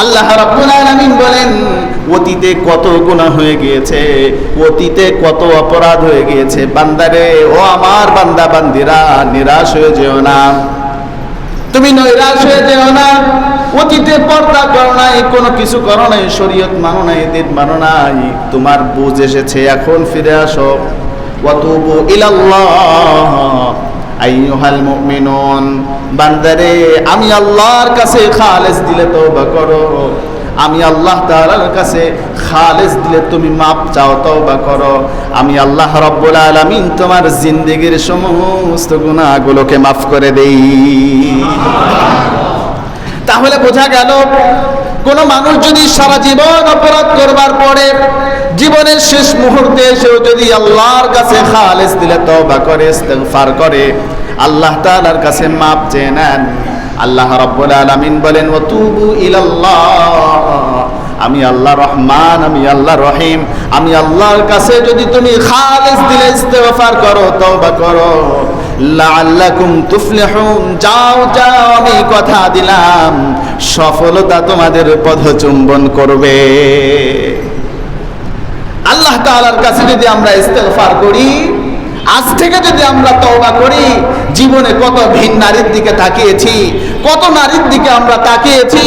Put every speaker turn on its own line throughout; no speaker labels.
আল্লাহ রাব্বুল বলেন, অতীতে কত গুনাহ হয়ে গিয়েছে, অতীতে কত অপরাধ হয়ে গিয়েছে। বান্দারে, ও আমার বান্দা বান্দিরা নিরাশ হয়ে যেও না। তুমি নৈরাশ হয়ে যেও না। অতীতে পর্দা করো নাই, কোনো কিছু করো নাই, শরীয়ত মানো নাই, দিন মানো নাই। তোমার বুঝ এসেছে, এখন ফিরে আসো। ওয়াতুবু ইলাল্লাহ। আইয়ুহাল মুমিনুন, বান্দারে, আমি আল্লাহর কাছে খালেস দিলে তওবা করো। আমি আল্লাহ তাআলার কাছে খালেস দিলে তুমি মাপ চাও, তওবা করো। আমি আল্লাহ রব্বুল আলামিন তোমার জিন্দেগির সমস্ত গুনাহগুলোকে মাফ করে দেই। তাহলে বোঝা গেল, কোন মানুষ যদি সারা জীবন অপরাধ করবার পরে জীবনের শেষ মুহূর্তে এসেও যদি আল্লাহর কাছে খালেস দিলে তওবা করে, ইস্তেগফার করে, আল্লাহ তাআলার কাছে মাপ চেয়ে নেন। আল্লাহ রাব্বুল আলামিন বলেন ওয়া তুবু ইলাল্লাহ। আমি আল্লাহ রহমান, আমি আল্লাহ রহিম। আমি আল্লাহর কাছে যদি তুমি খালেস দিলে, ইস্তেগফার করো, তওবা করো। লাআল্লাকুম তুফলিহুন, যাও যাও, আমি কথা দিলাম। সফলতা তোমাদের পদচুম্বন করবে। আল্লাহ তাআলার কাছে যদি আমরা ইস্তেগফার করি, আজ থেকে যদি আমরা তওবা করি, জীবনে কত ভিন নারীর দিকে তাকিয়েছি, কত নারীর দিকে আমরা তাকিয়েছি,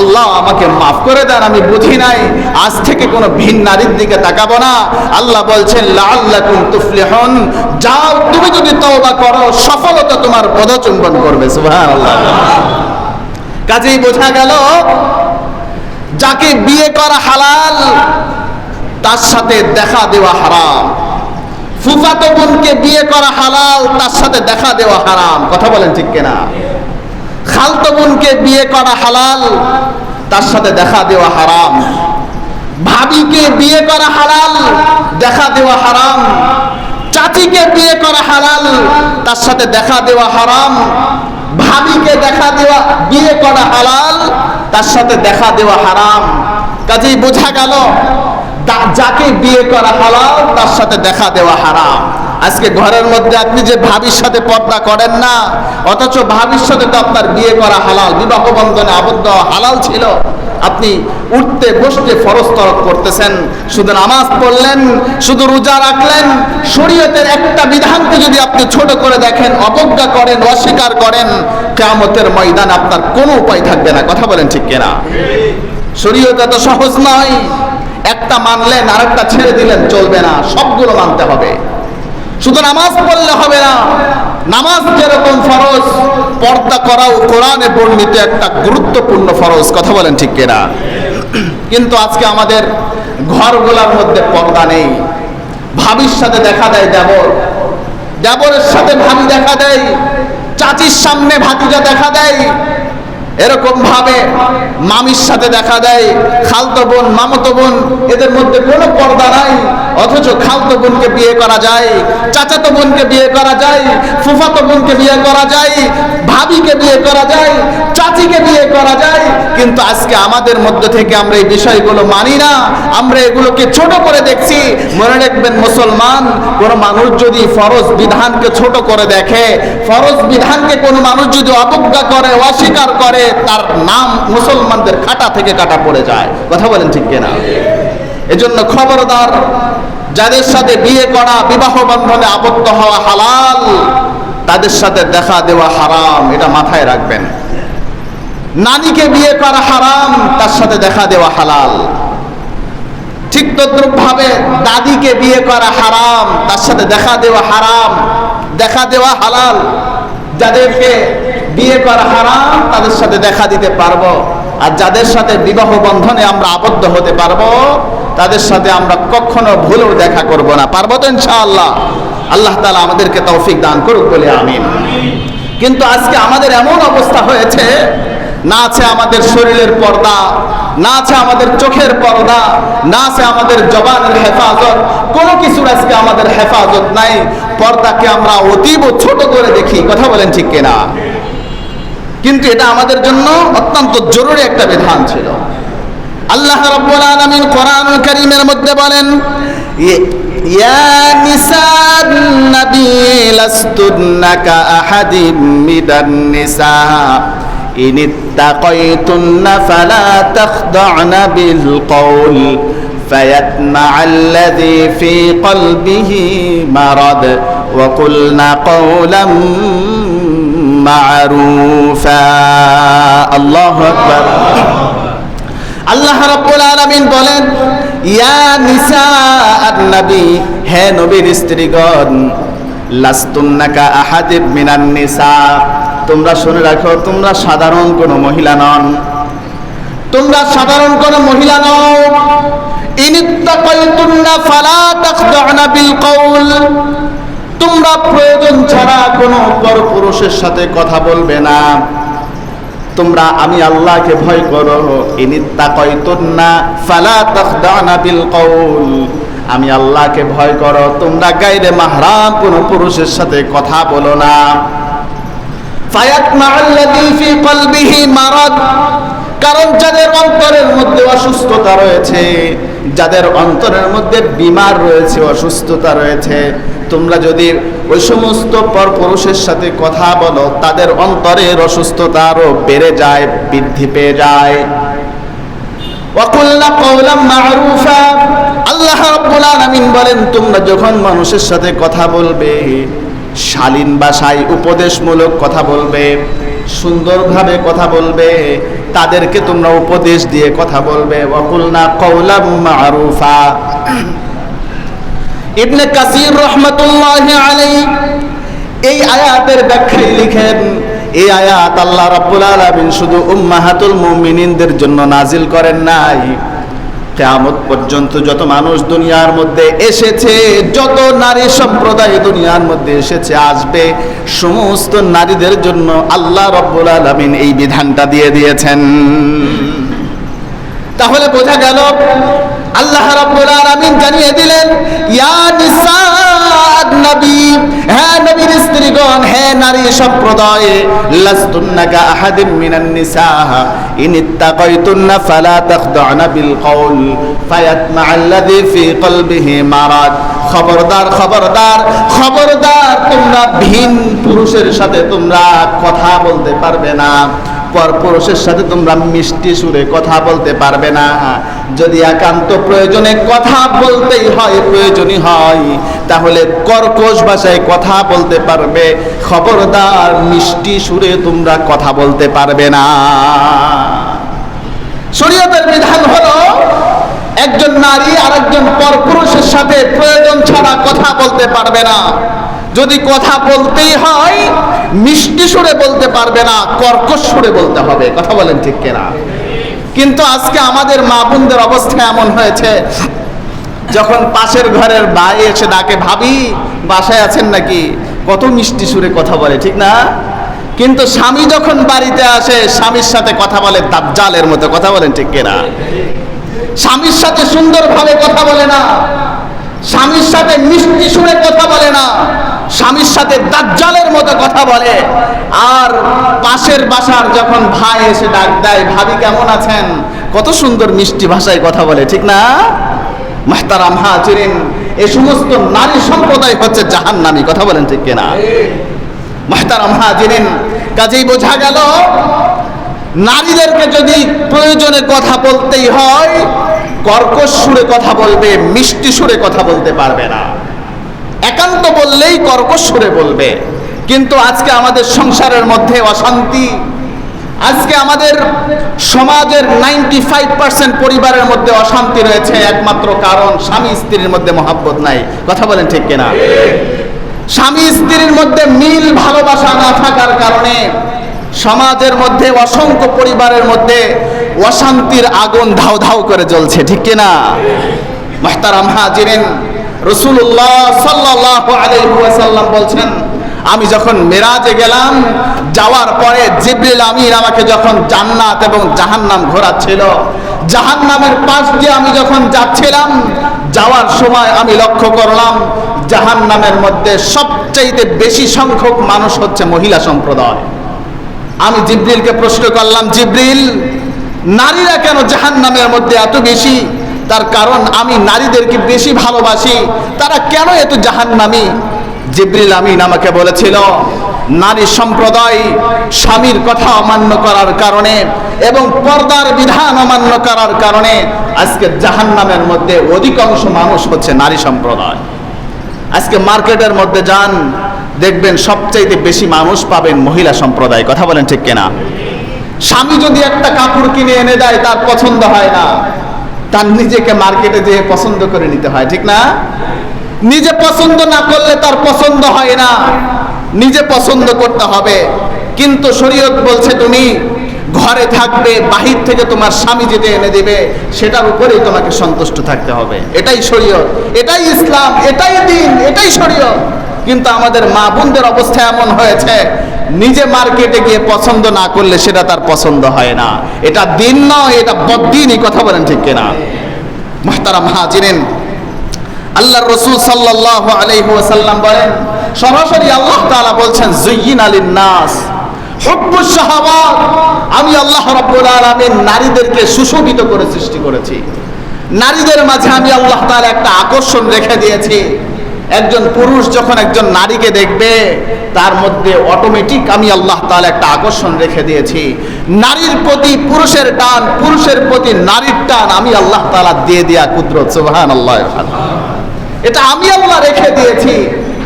আল্লাহ আমাকে মাফ করে দেন, আমি বুঝি নাই, আজ থেকে কোনো ভিন নারীর দিকে তাকাবো না। আল্লাহ বলছেন, লাআল্লাকুম তুফলিহুন, যাও, তুমি যদি তওবা করো, সফলতা তোমার পদচুম্বন করবে, সুবহানাল্লাহ। কাজেই বোঝা গেল, যাকে বিয়ে করা হালাল তার সাথে দেখা দেওয়া হারাম। ফুফাতো বোনকে বিয়ে করা হালাল, তার সাথে দেখা দেওয়া হারাম। কথা বলেন ঠিক কিনা? খালতো বোনকে বিয়ে করা হালাল, তার সাথে দেখা দেওয়া হারাম। ভাবিকে বিয়ে করা হালাল, দেখা দেওয়া হারাম। চাচিকে বিয়ে করা হালাল, তার সাথে দেখা দেওয়া হারাম। ভাবিকে দেখা দেওয়া, বিয়ে করা হালাল, তার সাথে দেখা দেওয়া হারাম। কাজেই বোঝা গেল যাকে বিয়ে করা হালাল, তার সাথে দেখা দেওয়া হারাম। আজকে ঘরের মধ্যে আপনি যে ভাবির সাথে পর্দা করেন না, অথচ ভাবির সাথে তো আপনার বিয়ে করা হালাল, বিবাহ বন্ধনে আবদ্ধ হালাল ছিল। আপনি উঠতে, বসতে ফরজ তরক করতেছেন। শুধু নামাজ পড়লেন, শুধু রোজা রাখলেন, শরীয়তের একটা বিধানকে যদি আপনি ছোট করে দেখেন, অবজ্ঞা করেন, অস্বীকার করেন, কেয়ামতের ময়দান আপনার কোনো উপায় থাকবে না। কথা বলেন ঠিক কিনা? শরীয়ত এত সহজ নয়। একটা মানলেন আরেকটা ছেড়ে দিলেন, চলবে না, সবগুলো মানতে হবে। শুধু নামাজ পড়লে হবে না, নামাজ যেরকম ফরজ, পর্দা করাও কোরআনে বর্ণিত একটা গুরুত্বপূর্ণ ফরজ, কথা বলেন ঠিক কেনা? কিন্তু আজকে আমাদের ঘরগুলোর মধ্যে পর্দা নেই। ভাবির সাথে দেখা দেয় দেবর। দেবরের সাথে ভাবি দেখা দেয়, চাচির সামনে ভাতিজা দেখা দেয়। এরকম ভাবে মামির সাথে দেখা দেয়, খালতো বোন, মামতো বোন, এদের মধ্যে কোনো পর্দা নাই, অথচ খালতো বোনকে বিয়ে করা যায়, চাচাতো বোনকে বিয়ে করা যায়, ফুফাতো বোনকে বিয়ে করা যায়, ভাবিকে বিয়ে করা যায়, চাচিকে বিয়ে করা যায়, কিন্তু আজকে আমাদের মধ্যে থেকে আমরা এই বিষয়গুলো মানি না, আমরা এগুলোকে ছোট করে দেখছি। মনে রাখবেন, মুসলমান, কোন মানুষ যদি ফরজ বিধানকে ছোট করে দেখে, ফরজ বিধানকে কোনো মানুষ যদি অবজ্ঞা করে, অস্বীকার করে তার নাম মুসলমানদের খাটা থেকে কাটা পড়ে যায়। কথা বলেন ঠিক কিনা? এজন্য খবরদার, যাদের সাথে বিয়ে করা, বিবাহ বন্ধনে আবদ্ধ হওয়া হালাল, তাদের সাথে দেখা দেওয়া হারাম, এটা মাথায় রাখবেন। নানিকে বিয়ে করা হারাম, তার সাথে দেখা দেওয়া হালাল। ঠিক তদ্রুপ ভাবে দাদিকে বিয়ে করা হারাম, তার সাথে দেখা দেওয়া হারাম, দেখা দেওয়া হালাল। যাদেরকে বিয়ে করা হারাম, তাদের সাথে দেখা দিতে পারব। আর যাদের সাথে বিবাহ বন্ধনে আমরা আবদ্ধ হতে পারব, তাদের সাথে আমরা কখনো ভুলেও দেখা করব না। পারব তো ইনশাআল্লাহ। আল্লাহ তালা আমাদেরকে তৌফিক দান করুক বলে আমিন। কিন্তু আজকে আমাদের এমন অবস্থা হয়েছে, না আছে আমাদের শরীরের পর্দা, না আছে আমাদের চোখের পর্দা, না আছে আমাদের জবানের হেফাজত। কোনো কিছুর আজকে আমাদের হেফাজত নাই। পর্দাকে আমরা অতীব ছোট করে দেখি। কথা বলেন ঠিক কিনা? কিন্তু এটা আমাদের জন্য অত্যন্ত জরুরি একটা বিধান ছিল আল্লাহ রাব্বুল আলামিন কোরআনুল কারীমের মধ্যে বলেন ই- ইয়া নিসান নবী লাস্তুন্না কা আহাদিম মিনান নিসা إن اتقيتن فلا تخضعن بالقول فيطمع الذي في قلبه مرض وقلن قولا মারুফা। আল্লাহ আকবার। আল্লাহ আলামিন বলেন, ইয়া নিসা নবী, হে নবীর স্ত্রীগণ, লাস্তুন্নাকা আহাদিব মিনান নিসা। তোমরা শুনে রাখো, তোমরা সাধারণ কোনো মহিলা নন। তোমরা সাধারণ কোনো মহিলা নও। ইনিত্তাকাইতুন্না ফালা তাখদানা বিল কওল। তোমরা প্রয়োজন ছাড়া কোনো পরপুরুষের সাথে কথা বলবে না। তোমরা আমি আল্লাহকে ভয় করো ইনি ইনিত্তা কয়তুন্না ফালা তাখদানা বিল কওল। আমি আল্লাহকে ভয় করো, তোমরা গায়রে মাহরাম কোনো পুরুষের সাথে কথা বলো না। ফায়াতমা আল্লাযী ফি কলবিহি মারাদ। কারণ যাদের অন্তরের মধ্যে অসুস্থতা রয়েছে, যাদের অন্তরের মধ্যে বিমার রয়েছে, অসুস্থতা রয়েছে তোমরা যদি ওই সমস্ত পরপুরুষের সাথে কথা বলো, তাদের অন্তরের অসুস্থতা আরও বেড়ে যায়, বৃদ্ধি পেয়ে যায়। ওয়াকুল্লা কওলাম মারুফা, আল্লাহ রাব্বুল আলামিন বলেন, তোমরা যখন মানুষের সাথে কথা বলবে, শালীন ভাষায় উপদেশমূলক কথা বলবে, সুন্দরভাবে কথা বলবে, তাদেরকে তোমরা উপদেশ দিয়ে কথা বলবে। ওয়াকুলনা কওলাম মারুফা ইবনে কাসির রহমতুল্লাহ আলাই এই আয়াতের ব্যাখ্যায় লিখেন, এই আয়াত আল্লাহ রাব্বুল আলামিন শুধু উম্মাহাতুল মুমিনিনদের জন্য নাজিল করেন নাই। কেয়ামত পর্যন্ত যত মানুষ দুনিয়ার মধ্যে এসেছে, যত নারী সম্প্রদায় দুনিয়ার মধ্যে এসেছে, আসবে, সমস্ত নারীদের জন্য আল্লাহ রব্বুল আলামিন এই বিধানটা দিয়ে দিয়েছেন। তাহলে বোঝা গেল আল্লাহ রাব্বুল আলামিন জানিয়ে দিলেন, ইয়া নিসা নবী হ্যাঁ নবীর স্ত্রীগণ হ্যাঁ নারী সম্প্রদায়ে লাস্তুন্নাকা আহাদিম মিনান নিসা ইন ইত্তাকাইতুন্না ফালা তাখদানা বিল কওল, ফায়াতমা আল্লাযী ফি কলবিহি মারাদ। খবরদার খবরদার খবরদার, তোমরা ভিন পুরুষের সাথে তোমরা কথা বলতে পারবে না। পরপুরুষের সাথে তোমরা মিষ্টি সুরে কথা বলতে পারবে না। যদি একান্ত প্রয়োজনে কথা বলতেই হয়, প্রয়োজনই হয়, তাহলে কর্কশ ভাষায় কথা বলতে পারবে। খবরদার মিষ্টি সুরে তোমরা কথা বলতে পারবে না। শরীয়তের বিধান হলো, একজন নারী আরেকজন পরপুরুষের সাথে প্রয়োজন ছাড়া কথা বলতে পারবে না। যদি কথা বলতেই হয় মিষ্টি সুরে বলতে পারবে না, কর্কশ সুরে বলতে হবে, কথা বলেন ঠিক কিনা? কিন্তু আজকে আমাদের মা বোনদের অবস্থা এমন হয়েছে, যখন পাশের ঘরের ভাই এসে ডাকে, ভাবি, বাসায় আছেন নাকি? কত মিষ্টি সুরে কথা বলে, ঠিক না? কিন্তু স্বামী যখন বাড়িতে আসে, স্বামীর সাথে কথা বলে দাজ্জালের মতো, কথা বলেন ঠিক কিনা? স্বামীর সাথে সুন্দরভাবে কথা বলে না, স্বামীর সাথে মিষ্টি সুরে কথা বলে না স্বামীর সাথে দাজ্জালের মতো কথা বলে। আর পাশের বাসার যখন ভাই এসে ডাক দেয়, ভাবি, কেমন আছেন? কত সুন্দর মিষ্টি ভাষায় কথা বলে, ঠিক না? মাহতারাম হাজিরিন এই সমস্ত নারী সম্প্রদায় হচ্ছে জাহান্নামী। কথা বলেন ঠিক কিনা? মাহতারাম হাজিরিন, কাজেই বোঝা গেল, নারীদেরকে যদি প্রয়োজনে কথা বলতেই হয়, কর্কশ সুরে কথা বলবে, মিষ্টি সুরে কথা বলতে পারবে না। একান্ত বললেই কর্কশ সুরে বলবে। কিন্তু আজকে আমাদের সংসারের মধ্যে অশান্তি। আজকে আমাদের সমাজের নাইনটি ফাইভ পার্সেন্ট পরিবারের মধ্যে অশান্তি রয়েছে, একমাত্র কারণ স্বামী স্ত্রীর মধ্যে মহাব্বত নাই। কথা বলেন ঠিক কিনা? স্বামী স্ত্রীর মধ্যে মিল ভালোবাসা না থাকার কারণে সমাজের মধ্যে অসংখ্য পরিবারের মধ্যে অশান্তির আগুন ধাও ধাও করে জ্বলছে, ঠিক কিনা? মাহতারাম হাজিরেন রসুল্লাহ সাল্লাহ বলছেন, আমি যখন মেরাজে গেলাম, যাওয়ার পরে জিব্রিল আমির আমাকে যখন জান্নাত এবং জাহান্নাম ঘোরাচ্ছিল, জাহান্নামের পাশ দিয়ে আমি যখন যাচ্ছিলাম, যাওয়ার সময় আমি লক্ষ্য করলাম, জাহান্নামের মধ্যে সবচাইতে বেশি সংখ্যক মানুষ হচ্ছে মহিলা সম্প্রদায়। আমি জিব্রিলকে প্রশ্ন করলাম, জিব্রিল, নারীরা কেন জাহান্নামের মধ্যে এত বেশি? তার কারণ আমি নারীদেরকে বেশি ভালোবাসি। তারা কেন এত জাহান্নামী? জিব্রিল আমিন আমাকে বলেছিল, নারী সম্প্রদায় স্বামীর কথা অমান্য করার কারণে এবং পর্দার বিধান অমান্য করার কারণে আজকে জাহান্নামের মধ্যে অধিকাংশ মানুষ হচ্ছে নারী সম্প্রদায়। আজকে মার্কেটের মধ্যে যান, দেখবেন সবচাইতে বেশি মানুষ পাবেন মহিলা সম্প্রদায়। কথা বলেন ঠিক কিনা? স্বামী যদি একটা কাপড় কিনে এনে দেয়, তার পছন্দ হয় না। তার নিজেকে মার্কেটে যেয়ে পছন্দ করে নিতে হয়, ঠিক না? নিজে পছন্দ না করলে তার পছন্দ হয় না। নিজে পছন্দ করতে হবে। কিন্তু শরীয়ত বলছে, তুমি ঘরে থাকবে, বাহির থেকে তোমার স্বামী যেতে এনে দেবে, সেটার উপরেই তোমাকে সন্তুষ্ট থাকতে হবে। এটাই শরীয়ত, এটাই ইসলাম, এটাই দিন, এটাই শরীয়ত। কিন্তু আমাদের মা বোনদের অবস্থা এমন হয়েছে, নিজে মার্কেটে গিয়ে পছন্দ না করলে সেটা তার পছন্দ হয় না। এটা দিন নয়, এটা বদিনই কথা বলেন ঠিক কিনা? মাহতারা মাহাজিরেন আল্লাহ রসুল সাল্লাহ আলাইসাল্লাম বলেন, সরাসরি আল্লাহ তাআলা বলছেন, জুইয়িন আলিন নাস আমি আল্লাহ রাব্বুল আলামিন নারীদেরকে সুশোভিত করে সৃষ্টি করেছি। নারীদের মাঝে আমি আল্লাহ তাআলা একটা আকর্ষণ রেখে দিয়েছি। একজন পুরুষ যখন একজন নারীকে দেখবে, তার মধ্যে অটোমেটিক আমি আল্লাহ তাআলা একটা আকর্ষণ রেখে দিয়েছি। নারীর প্রতি পুরুষের টান, পুরুষের প্রতি নারীর টান আমি আল্লাহ তাআলা দিয়ে দিয়া কুদরত, সুবহানাল্লাহ। এটা আমি আল্লাহ রেখে দিয়েছি।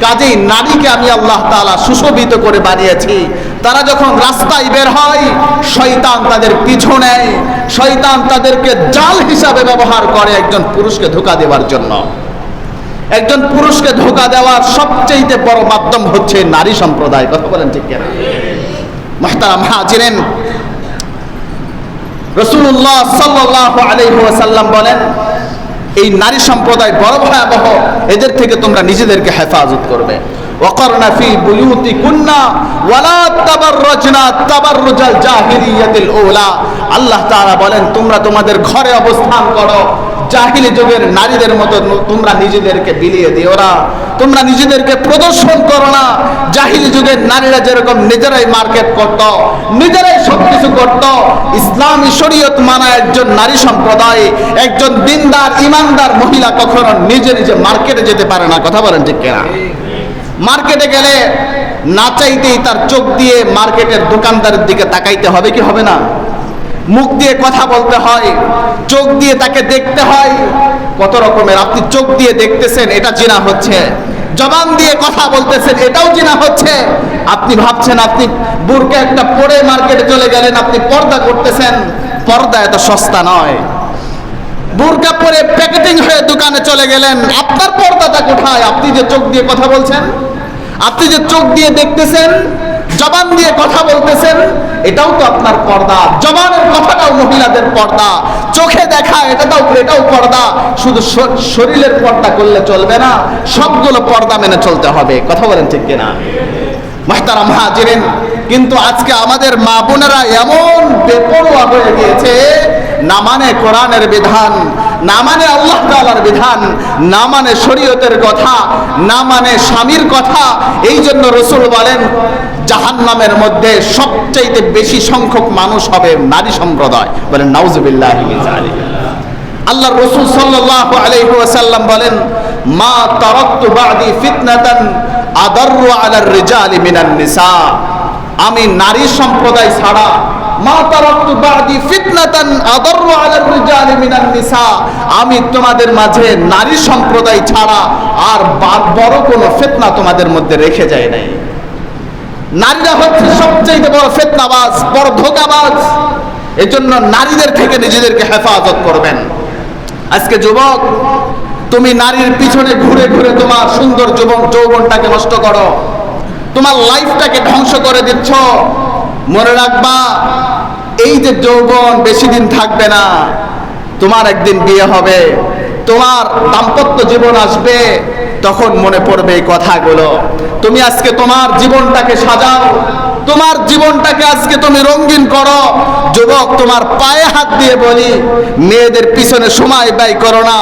কাজেই নারীকে আমি আল্লাহ তাআলা সুশোভিত করে বানিয়েছি। তারা যখন রাস্তায় বের হয়, শয়তান তাদের পিছু নেয়। শয়তান তাদেরকে জাল হিসাবে ব্যবহার করে একজন পুরুষকে ধোকা দেওয়ার জন্য। একজন পুরুষকে ধোকা দেওয়ার সবচেয়ে বড় মাধ্যম হচ্ছে নারী সম্প্রদায় কথা বলেন ঠিক কেনা মাহতারাম হাজিরেন রসুল্লাহ সাল্লাহ আলহিহাসাল্লাম বলেন এই নারী সম্প্রদায় বড় ভয়াবহ এদের থেকে তোমরা নিজেদেরকে হেফাজত করবে وقرنا في بيوتكن ولا تبرجنا تبرج الجاهلية الأولى আল্লাহ তাআলা বলেন তোমরা তোমাদের ঘরে অবস্থান করো জাহিলি যুগের নারীদের মতো তোমরা নিজেদেরকে বিলিয়ে দিও না। তোমরা নিজেদেরকে প্রদর্শন করো না। জাহিলি যুগের নারীরা যেরকম নিজেরাই মার্কেট করত, নিজেরাই সবকিছু করত, ইসলামী শরীয়ত মানা একজন নারী সম্প্রদায়, একজন দিনদার, ইমানদার মহিলা কখনো নিজে নিজে মার্কেটে যেতে পারে না। কথা বলেন ঠিক কিনা? মার্কেটে গেলে না চাইতেই তার চোখ দিয়ে মার্কেটের দোকানদারের দিকে তাকাইতে হবে কি হবে না? মুখ দিয়ে কথা বলতে হয়, চোখ দিয়ে তাকে দেখতে হয়। কত রকমের, আপনি চোখ দিয়ে দেখতেছেন, এটা চেনা হচ্ছে। জবান দিয়ে কথা বলতেছেন, এটাও চেনা হচ্ছে। আপনি ভাবছেন, আপনি বুরকা একটা পরে মার্কেটে চলে গেলেন, আপনি পর্দা করতেছেন। পর্দা এত সস্তা নয়। বুরকা পরে প্যাকেটিং হয়ে দোকানে চলে গেলেন, আপনার পর্দাটা কোথায়? আপনি যে চোখ দিয়ে কথা বলছেন, আপনি যে চোখ দিয়ে দেখতেছেন জবান দিয়ে কথা বলতেছেন, এটাও তো আপনার পর্দা। জবানের কথাটাও মহিলাদের পর্দা। চোখে দেখা এটাও এটাও পর্দা। শুধু শরীরের পর্দা করলে চলবে না, সবগুলো পর্দা মেনে চলতে হবে। কথা বলেন ঠিক কিনা? মাহতারাম হাজিরেন, কিন্তু আজকে আমাদের মা বোনেরা এমন বেপরোয়া হয়ে গিয়েছে, না মানে কোরআনের বিধান না মানে আল্লাহ তাআলার বিধান, না মানে শরীয়তের কথা, না মানে স্বামীর কথা। এই জন্য রসুল বলেন, জাহান্নামের মধ্যে সবচাইতে বেশি সংখ্যক মানুষ হবে নারী সম্প্রদায়। বলেন, নাউজুবিল্লাহ আল্লাহ রসুল সাল্লাল্লাহু আলাইহুয়াসাল্লাম বলেন, মা তারাকতু বাদি ফিতনাতান আদাররু আলার রিজালি মিনান নিসা। আমি নারী সম্প্রদায় ছাড়া মা বাদি আমি তোমাদের মাঝে নারী সম্প্রদায় ছাড়া আর বা- বড় কোনো ফিতনা তোমাদের মধ্যে রেখে যায় নাই। নারীরা হচ্ছে সবচেয়ে বড় ফেতনাবাজ, বড় ধোকাবাজ। এজন্য নারীদের থেকে নিজেদেরকে হেফাজত করবেন। আজকে যুবক, তুমি নারীর পিছনে ঘুরে ঘুরে তোমার সুন্দর যুবক যৌবনটাকে নষ্ট করো। তোমার লাইফটাকে ধ্বংস করে দিচ্ছ। মনে রাখবা, এই যে যৌবন বেশি দিন থাকবে না, তোমার একদিন বিয়ে হবে, তোমার দাম্পত্য জীবন আসবে, তখন মনে পড়বে এই কথাগুলো। তুমি আজকে তোমার জীবনটাকে সাজাও, তোমার জীবনটাকে আজকে তুমি রঙিন করো। যুবক, তোমার পায়ে হাত দিয়ে বলি, মেয়েদের পিছনে সময় ব্যয় করো না।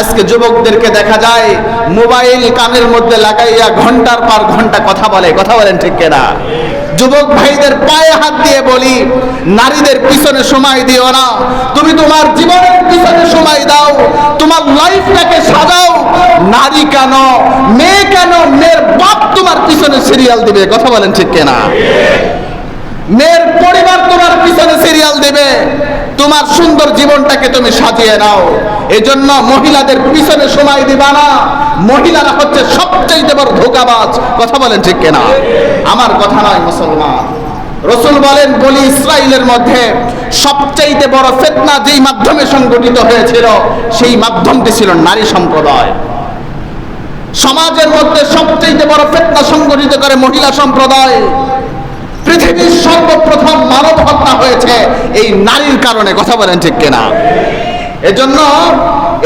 আজকে যুবকদেরকে দেখা যায়, মোবাইল কানের মধ্যে লাগাইয়া ঘণ্টার পর ঘণ্টা কথা বলে, কথা বলেন ঠিক কিনা? যুবক ভাইদের পায়ে হাত দিয়ে বলি, নারীদের পিছনে সময় দিও না। তুমি তোমার জীবনের পিছনে সময় দাও, তোমার লাইফটাকে সাজাও। নারী কেন, মেয়ে কেন, মেয়ের বাপ তোমার পিছনে সিরিয়াল দিবে, কথা বলেন ঠিক কেনা? মেয়ের পরিবার তোমার পিছনে সিরিয়াল দেবে, তোমার সুন্দর জীবনটাকে তুমি সাজিয়ে নাও। এজন্য মহিলাদের পিছনে সময় দিবা না। মহিলারা হচ্ছে সবচাইতে বড় ধোকাবাজ। কথা বলেন ঠিক কেনা? আমার কথা নয় মুসলমান। রসুল বলেন, বলি ইসরায়েলের মধ্যে সবচাইতে বড় ফেতনা যেই মাধ্যমে সংগঠিত হয়েছিল, সেই মাধ্যমটি ছিল নারী সম্প্রদায়। সমাজের মধ্যে সবচেয়ে বড় ফেতনা সংগঠিত করে মহিলা সম্প্রদায়। পৃথিবীর সর্বপ্রথম মানব হত্যা হয়েছে এই নারীর কারণে। কথা বলেন ঠিক কিনা? এজন্য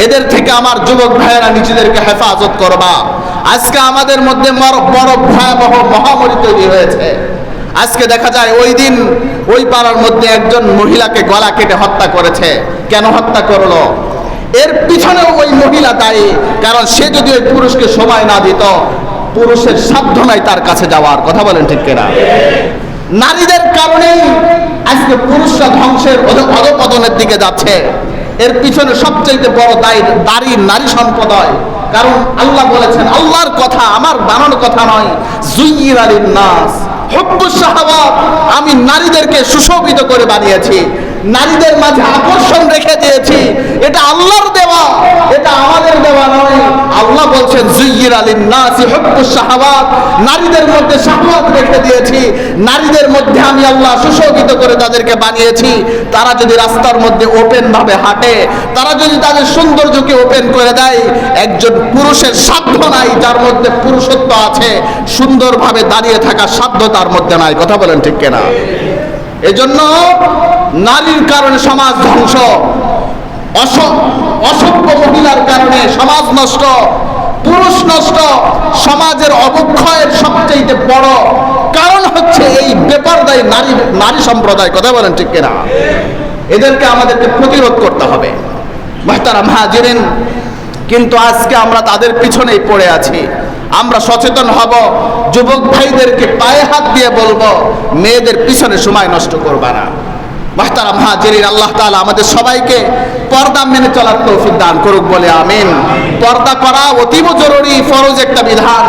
এদের থেকে আমার যুবক ভাইয়েরা নিজেদেরকে হেফাজত করবা। আজকে আমাদের মধ্যে বড় ভয়াবহ মহামারী তৈরি হয়েছে। আজকে দেখা যায় ওই দিন ওই পাড়ার মধ্যে একজন মহিলাকে গলা কেটে হত্যা করেছে। কেন হত্যা করল? এর পিছনেও ওই মহিলা দায়ী, কারণ সে যদি ওই পুরুষকে সময় না দিত, পুরুষের সাধ্য নাই তার কাছে যাওয়ার। কথা বলেন ঠিক কিনা? নারীদের কারণেই আজকে পুরুষরা ধ্বংসের অধ- অধপতনের দিকে যাচ্ছে। এর পিছনে সবচেয়ে বড় দায়ী দাড়ি নারী সম্প্রদায়। কারণ আল্লাহ বলেছেন, আল্লাহর কথা আমার বানানো কথা নয়। নাস আমি নারীদেরকে সুশোভিত করে বানিয়েছি। নারীদের মাঝে আকর্ষণ রেখে দিয়েছি। এটা আল্লাহর দেওয়া। এটা আমাদের দেওয়া নয়। আল্লাহ বলছেন জুইর আলীর নাসি শাহাওয়াত। নারীদের মধ্যে শাহাওয়াত রেখে দিয়েছি। নারীদের মধ্যে আমি আল্লাহ সুশোভিত করে তাদেরকে বানিয়েছি। তারা যদি রাস্তার মধ্যে ওপেন ভাবে হাঁটে, তারা যদি তাদের সৌন্দর্যকে ওপেন করে দেয়, একজন পুরুষের সাধ্য নাই, যার মধ্যে পুরুষত্ব আছে, সুন্দরভাবে দাঁড়িয়ে থাকার সাধ্য তার মধ্যে নাই। কথা বলেন ঠিক কিনা? এজন্য নারীর কারণে সমাজ ধ্বংস, অস- অসভ্য মহিলার কারণে সমাজ নষ্ট, পুরুষ নষ্ট, সমাজের অবক্ষয়ের সবচেয়ে বড় কারণ হচ্ছে এই বেপরদায় নারী নারী সম্প্রদায়, কথা বলেন ঠিক কিনা? এদেরকে আমাদেরকে প্রতিরোধ করতে হবে। মাহতারা মাহাজিরেন কিন্তু আজকে আমরা তাদের পিছনেই পড়ে আছি। আমরা সচেতন হব, যুবক ভাইদেরকে পায়ে হাত দিয়ে বলব, মেয়েদের পিছনে সময় নষ্ট করবা না। মাহতারা মহাজেরির আল্লাহ তাআলা আমাদের সবাইকে পর্দা মেনে চলার তৌফিক দান করুক বলে, আমিন। পর্দা করা অতীব জরুরি, ফরজ একটা বিধান।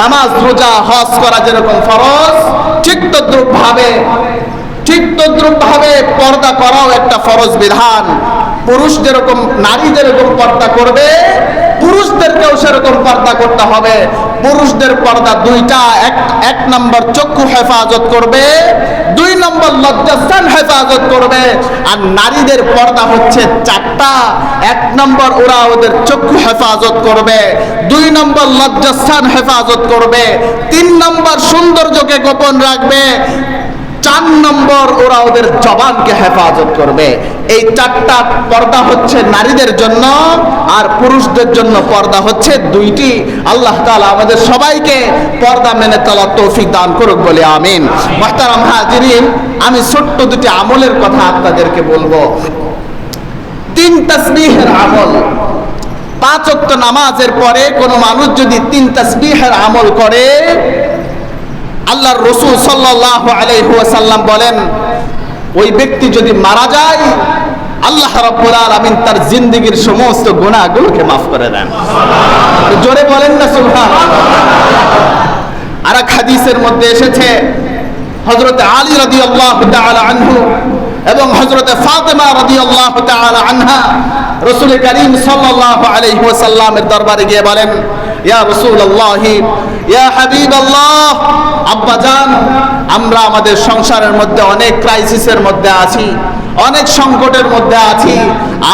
নামাজ, রোজা, হজ করা যেরকম ফরজ, ঠিক তদ্রুপ ভাবে ঠিক তদ্রুপ ভাবে পর্দা করাও একটা ফরজ বিধান। পুরুষ যেরকম, নারী যেরকম পর্দা করবে পুরুষদেরকেও সেরকম পর্দা করতে হবে। পুরুষদের পর্দা দুইটা, এক এক নম্বর চক্ষু হেফাজত করবে, দুই নম্বর লজ্জাস্থান হেফাজত করবে, আর নারীদের পর্দা হচ্ছে চারটা, এক নম্বর ওরা ওদের চক্ষু হেফাজত করবে, দুই নম্বর লজ্জাস্থান হেফাজত করবে, তিন নম্বর সৌন্দর্যকে গোপন রাখবে চার নম্বর ওরা ওদের জবানকে হেফাজত করবে। এই চারটা পর্দা হচ্ছে নারীদের জন্য আর পুরুষদের জন্য পর্দা হচ্ছে দুইটি। আল্লাহ তালা আমাদের সবাইকে পর্দা মেনে চলা তৌফিক দান করুক বলে আমিন। মাহতারাম হাজিরিন, আমি ছোট্ট দুটি আমলের কথা আপনাদেরকে বলব। তিন তসবিহের আমল। পাঁচ নামাজের পরে কোনো মানুষ যদি তিন তসবিহের আমল করে আল্লাহর রসুল সাল্লাহ আলাইসাল্লাম বলেন, ওই ব্যক্তি যদি মারা যায়, আল্লাহ রব্বুল আলামিন তার জিন্দগির সমস্ত গুণাগুলোকে মাফ করে দেন। জোরে বলেন না সুবহান আর হাদিসের মধ্যে এসেছে হজরত আলী রাদিয়াল্লাহু আল্লাহ আনহু এবং হজরতে ফাতেমা রাদি আল্লাহ আনহা রসুল করিম আলাইহি ওয়াসাল্লামের দরবারে গিয়ে বলেন, ইয়া রাসূলুল্লাহি, ইয়া হাবিবাল্লাহ, আব্বা জান, আমরা আমাদের সংসারের মধ্যে অনেক ক্রাইসিসের মধ্যে আছি, অনেক সংকটের মধ্যে আছি।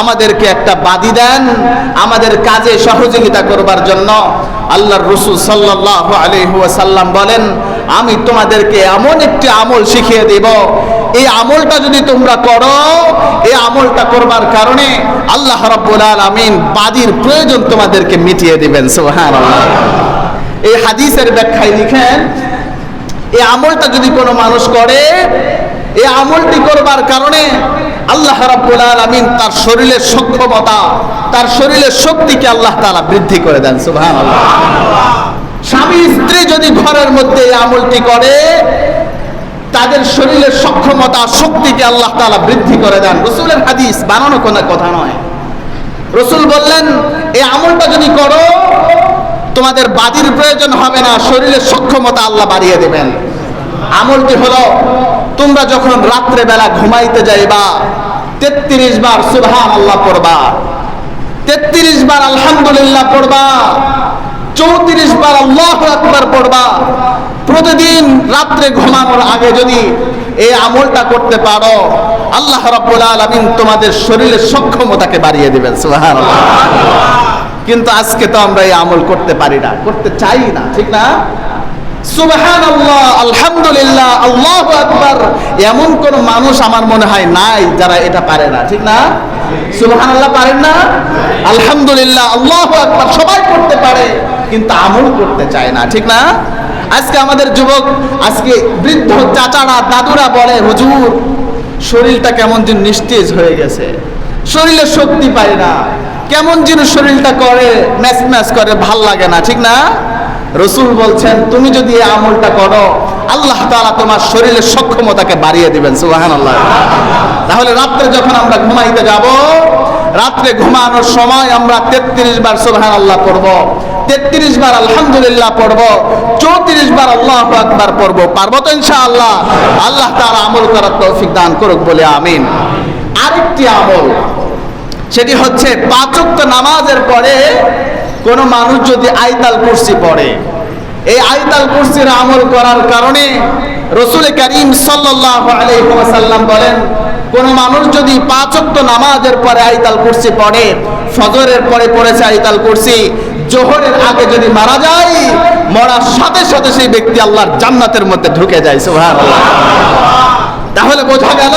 আমাদেরকে একটা বাদি দেন, আমাদের কাজে সহযোগিতা করবার জন্য। আল্লাহর রসুল সাল্লাহ আলহাসাল্লাম বলেন, আমি তোমাদেরকে এমন একটি আমল শিখিয়ে দেব এই আমলটা যদি তোমরা করো, এই আমলটা করবার কারণে আল্লাহ রব্বুল আলমিন বাদির প্রয়োজন তোমাদেরকে মিটিয়ে দিবেন সোহান এই হাদিসের ব্যাখ্যায় লিখেন, এই আমলটা যদি কোনো মানুষ করে, এই আমলটি করবার কারণে আল্লাহ রাব্বুল আলামিন তার শরীরের সক্ষমতা, তার শরীরের শক্তিকে আল্লাহ তাআলা বৃদ্ধি করে দেন, সুবহানাল্লাহ। স্বামী স্ত্রী যদি ঘরের মধ্যে এই আমলটি করে তাদের শরীরের সক্ষমতা, শক্তিকে আল্লাহ তালা বৃদ্ধি করে দেন। রসুলের হাদিস বানানো কোনো কথা নয়। রসুল বললেন, এই আমলটা যদি করো, তোমাদের বাদির প্রয়োজন হবে না, শরীরের সক্ষমতা আল্লাহ বাড়িয়ে দেবেন। আমলটি হলো, তোমরা যখন রাত্রে বেলা ঘুমাইতে যাইবা, তেত্রিশ বার সুবহান আল্লাহ পড়বা। তেত্রিশ বার আলহামদুলিল্লাহ পড়বা। চৌত্রিশ বার আল্লাহ আকবার পড়বা। প্রতিদিন রাত্রে ঘুমানোর আগে যদি এই আমলটা করতে পারো, আল্লাহ রাব্বুল আলামিন তোমাদের শরীরের সক্ষমতাকে বাড়িয়ে দিবেন, সুবহানাল্লাহ। কিন্তু আজকে তো আমরা এই আমল করতে পারি না, করতে চাই না, ঠিক না? সুবহানাল্লাহ, আলহামদুলিল্লাহ, আল্লাহু আকবার। এমন কোন মানুষ আমার মনে হয় নাই যারা এটা পারে না, ঠিক না? সুবহানাল্লাহ পারেন না? আলহামদুলিল্লাহ, আল্লাহু আকবার, সবাই করতে পারে। কিন্তু আমল করতে চায় না, ঠিক না? আজকে আমাদের যুবক, আজকে বৃদ্ধ চাচারা, দাদুরা বলে, হুজুর, শরীরটা কেমন যেন নিস্তেজ হয়ে গেছে। শরীরে শক্তি পায় না। কেমন যেন শরীরটা করে, ম্যাচ ম্যাচ করে, ভালো লাগে না, ঠিক না? রসুল বলছেন, তুমি যদি এই আমলটা করো, আল্লাহ তাআলা তোমার শরীরের সক্ষমতাকে বাড়িয়ে দিবেন সুবাহান আল্লাহ তাহলে রাত্রে যখন আমরা ঘুমাইতে যাব, রাত্রে ঘুমানোর সময় আমরা তেত্রিশ বার সুবাহান আল্লাহ পড়ব। তেত্রিশ বার আলহামদুলিল্লাহ পড়ব, চৌত্রিশ বার আল্লাহ আকবার পড়ব, পারব তো ইনশাআল্লাহ। আল্লাহ তার আমল করার তৌফিক দান করুক বলে আমিন। আরেকটি আমল, সেটি হচ্ছে পাঁচক্ত নামাজের পরে কোনো মানুষ যদি আইতাল কুরসি পড়ে, এই আইতাল কুরসির আমল করার কারণে রসুল করিম ওয়াসাল্লাম বলেন, কোন মানুষ যদি পাঁচক্ত নামাজের পরে আইতাল কুরসি পড়ে, ফজরের পরে পড়েছে আইতাল কুরসি জোহরের আগে যদি মারা যায়, মরার সাথে সাথে সেই ব্যক্তি আল্লাহর জান্নাতের মধ্যে ঢুকে যায়, সুবহানাল্লাহ। তাহলে বোঝা গেল,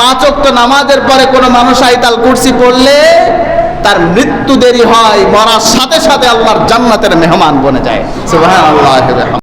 পাঁচ নামাজের পরে কোনো মানুষ আইতাল কুরসি পড়লে তার মৃত্যু দেরি হয়, মরার সাথে সাথে আল্লাহর জান্নাতের মেহমান বনে যায়, সুবহানাল্লাহ।